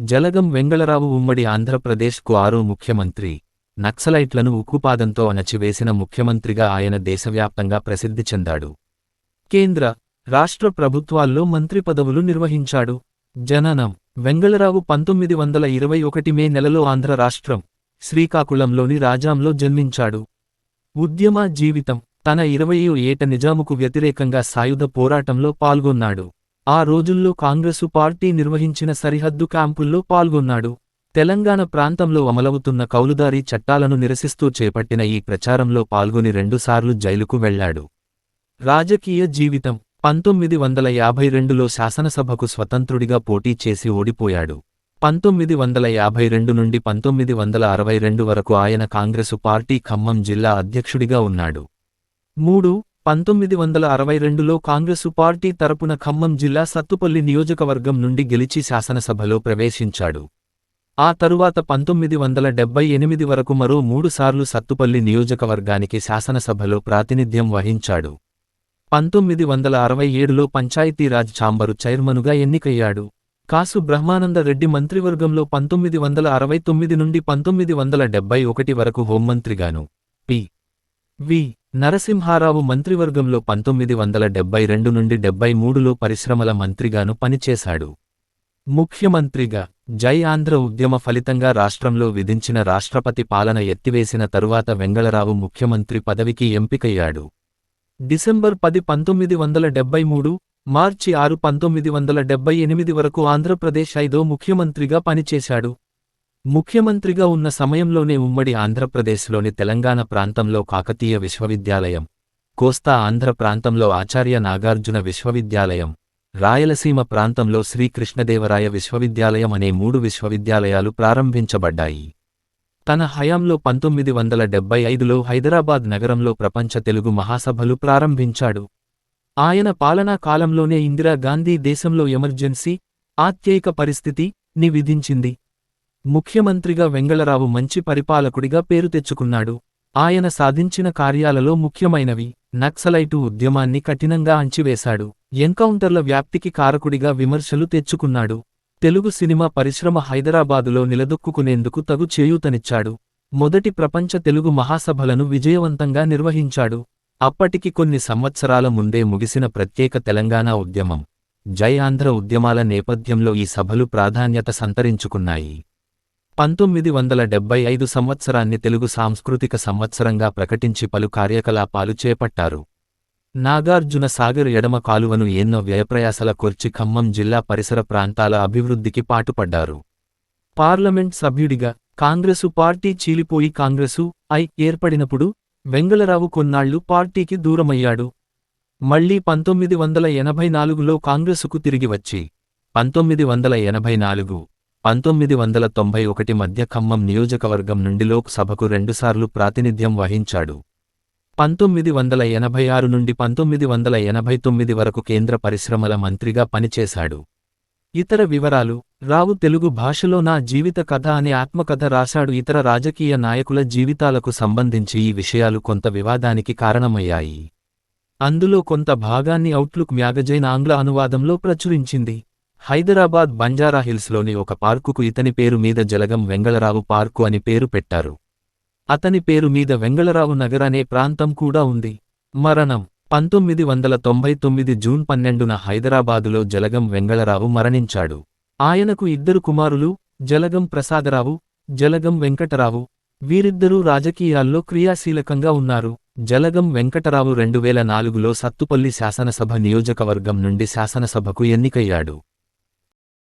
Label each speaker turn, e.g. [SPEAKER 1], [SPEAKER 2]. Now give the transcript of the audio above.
[SPEAKER 1] జలగం వెంగళరావు ఉమ్మడి ఆంధ్రప్రదేశ్కు ఆరో ముఖ్యమంత్రి. నక్సలైట్లను ఉక్కుపాదంతో అణచివేసిన ముఖ్యమంత్రిగా ఆయన దేశవ్యాప్తంగా ప్రసిద్ధి చెందాడు. కేంద్ర రాష్ట్ర ప్రభుత్వాల్లో మంత్రి పదవులు నిర్వహించాడు. జననం వెంగళరావు పంతొమ్మిది వందల ఇరవై ఒకటి మే నెలలో ఆంధ్ర రాష్ట్రం శ్రీకాకుళంలోని రాజాంలో జన్మించాడు. ఉద్యమ జీవితం తన ఇరవయో ఏట నిజాముకు వ్యతిరేకంగా సాయుధ పోరాటంలో పాల్గొన్నాడు. ఆ రోజుల్లో కాంగ్రెసు పార్టీ నిర్వహించిన సరిహద్దు క్యాంపుల్లో పాల్గొన్నాడు. తెలంగాణ ప్రాంతంలో అమలవుతున్న కౌలుదారీ చట్టాలను నిరసిస్తూ చేపట్టిన ఈ ప్రచారంలో పాల్గొని రెండుసార్లు జైలుకు వెళ్ళాడు. రాజకీయ జీవితం పంతొమ్మిది వందల యాభై రెండులో శాసనసభకు స్వతంత్రుడిగా పోటీ చేసి ఓడిపోయాడు. పంతొమ్మిది వందల యాభై రెండు నుండి పంతొమ్మిది వందల అరవై రెండు వరకు ఆయన కాంగ్రెసు పార్టీ ఖమ్మం జిల్లా అధ్యక్షుడిగా ఉన్నాడు. మూడు పంతొమ్మిది వందల అరవై రెండులో కాంగ్రెసు పార్టీ తరపున ఖమ్మం జిల్లా సత్తుపల్లి నియోజకవర్గం నుండి గెలిచి శాసనసభలో ప్రవేశించాడు. ఆ తరువాత పంతొమ్మిది వందల డెబ్బై ఎనిమిది వరకు మరో మూడుసార్లు సత్తుపల్లి నియోజకవర్గానికి శాసనసభలో ప్రాతినిధ్యం వహించాడు. పంతొమ్మిది వందల అరవై ఏడులో పంచాయతీరాజ్ ఛాంబరు చైర్మనుగా ఎన్నికయ్యాడు. కాసు బ్రహ్మానంద రెడ్డి మంత్రివర్గంలో పంతొమ్మిది వందల అరవై తొమ్మిది నుండి పంతొమ్మిది వందల డెబ్బై ఒకటి వరకు హోంమంత్రిగాను. పి. వి. నరసింహారావు మంత్రివర్గంలో పంతొమ్మిది వందల డెబ్బై రెండు నుండి డెబ్బై మూడులో పరిశ్రమల మంత్రిగాను పనిచేశాడు. ముఖ్యమంత్రిగా జై ఆంధ్ర ఉద్యమ ఫలితంగా రాష్ట్రంలో విధించిన రాష్ట్రపతి పాలన ఎత్తివేసిన తరువాత వెంగళరావు ముఖ్యమంత్రి పదవికి ఎంపికయ్యాడు. డిసెంబర్ పది పంతొమ్మిది వందల డెబ్బై మూడు మార్చి ఆరు పంతొమ్మిది వందల డెబ్బై ఎనిమిది వరకు ఆంధ్రప్రదేశ్ ఐదో ముఖ్యమంత్రిగా పనిచేశాడు. ముఖ్యమంత్రిగా ఉన్న సమయంలోనే ఉమ్మడి ఆంధ్రప్రదేశ్లోని తెలంగాణ ప్రాంతంలో కాకతీయ విశ్వవిద్యాలయం కోస్తా ఆంధ్ర ప్రాంతంలో ఆచార్య నాగార్జున విశ్వవిద్యాలయం రాయలసీమ ప్రాంతంలో శ్రీకృష్ణదేవరాయ విశ్వవిద్యాలయం అనే మూడు విశ్వవిద్యాలయాలు ప్రారంభించబడ్డాయి. తన హయాంలో పంతొమ్మిది వందల డెబ్బై ఐదులో హైదరాబాద్ నగరంలో ప్రపంచ తెలుగు మహాసభలు ప్రారంభించాడు. ఆయన పాలనా కాలంలోనే ఇందిరాగాంధీ దేశంలో ఎమర్జెన్సీ ఆత్యయిక పరిస్థితి ని విధించింది. ముఖ్యమంత్రిగా వెంగళరావు మంచి పరిపాలకుడిగా పేరు తెచ్చుకున్నాడు. ఆయన సాధించిన కార్యాలలో ముఖ్యమైనవి నక్సలైటు ఉద్యమాన్ని కఠినంగా అంచివేశాడు ఎన్కౌంటర్ల వ్యాప్తికి కారకుడిగా విమర్శలు తెచ్చుకున్నాడు. తెలుగు సినిమా పరిశ్రమ హైదరాబాదులో నిలదొక్కుకునేందుకు తగు చేయూతనిచ్చాడు. మొదటి ప్రపంచ తెలుగు మహాసభలను విజయవంతంగా నిర్వహించాడు. అప్పటికి కొన్ని సంవత్సరాల ముందే ముగిసిన ప్రత్యేక తెలంగాణ ఉద్యమం జై ఆంధ్ర ఉద్యమాల నేపథ్యంలో ఈ సభలు ప్రాధాన్యత సంతరించుకున్నాయి. పంతొమ్మిది వందల డెబ్బై ఐదు సంవత్సరాన్ని తెలుగు సాంస్కృతిక సంవత్సరంగా ప్రకటించి పలు కార్యకలాపాలు చేపట్టారు. నాగార్జున సాగర్ ఎడమ కాలువను ఎన్నో వ్యయప్రయాసల కొర్చి ఖమ్మం జిల్లా పరిసర ప్రాంతాల అభివృద్ధికి పాటుపడ్డారు. పార్లమెంట్ సభ్యుడిగా కాంగ్రెసు పార్టీ చీలిపోయి కాంగ్రెసు ఐ ఏర్పడినప్పుడు వెంగళరావు కొన్నాళ్ళు పార్టీకి దూరమయ్యాడు. మళ్ళీ పంతొమ్మిది వందల ఎనభై నాలుగులో కాంగ్రెసుకు తిరిగి వచ్చి పంతొమ్మిది వందల ఎనభై నాలుగు పంతొమ్మిది వందల తొంభై ఒకటి మధ్య ఖమ్మం నియోజకవర్గం నుండి లోక్సభకు రెండుసార్లు ప్రాతినిధ్యం వహించాడు. పంతొమ్మిది వందల ఎనభై ఆరు నుండి పంతొమ్మిది వందల ఎనభై తొమ్మిది వరకు కేంద్ర పరిశ్రమల మంత్రిగా పనిచేశాడు. ఇతర వివరాలు రావు తెలుగు భాషలో నా జీవిత కథ అనే ఆత్మకథ రాశాడు. ఇతర రాజకీయ నాయకుల జీవితాలకు సంబంధించి ఈ విషయాలు కొంత వివాదానికి కారణమయ్యాయి. అందులో కొంత భాగాన్ని అవుట్లుక్ మ్యాగజైన్ ఆంగ్ల అనువాదంలో ప్రచురించింది. హైదరాబాద్ బంజారాహిల్స్లోని ఒక పార్కుకు ఇతని పేరు మీద జలగం వెంగళరావు పార్కు అని పేరు పెట్టారు. అతని పేరు మీద వెంగళరావు నగర్ అనే ప్రాంతం కూడా ఉంది. మరణం పంతొమ్మిది వందల తొంభై తొమ్మిది జూన్ పన్నెండున హైదరాబాదులో జలగం వెంగళరావు మరణించాడు. ఆయనకు ఇద్దరు కుమారులు జలగం ప్రసాదరావు జలగం వెంకటరావు. వీరిద్దరూ రాజకీయాల్లో క్రియాశీలకంగా ఉన్నారు. జలగం వెంకటరావు రెండు వేల నాలుగులో సత్తుపల్లి శాసనసభ నియోజకవర్గం నుండి శాసనసభకు ఎన్నికయ్యాడు.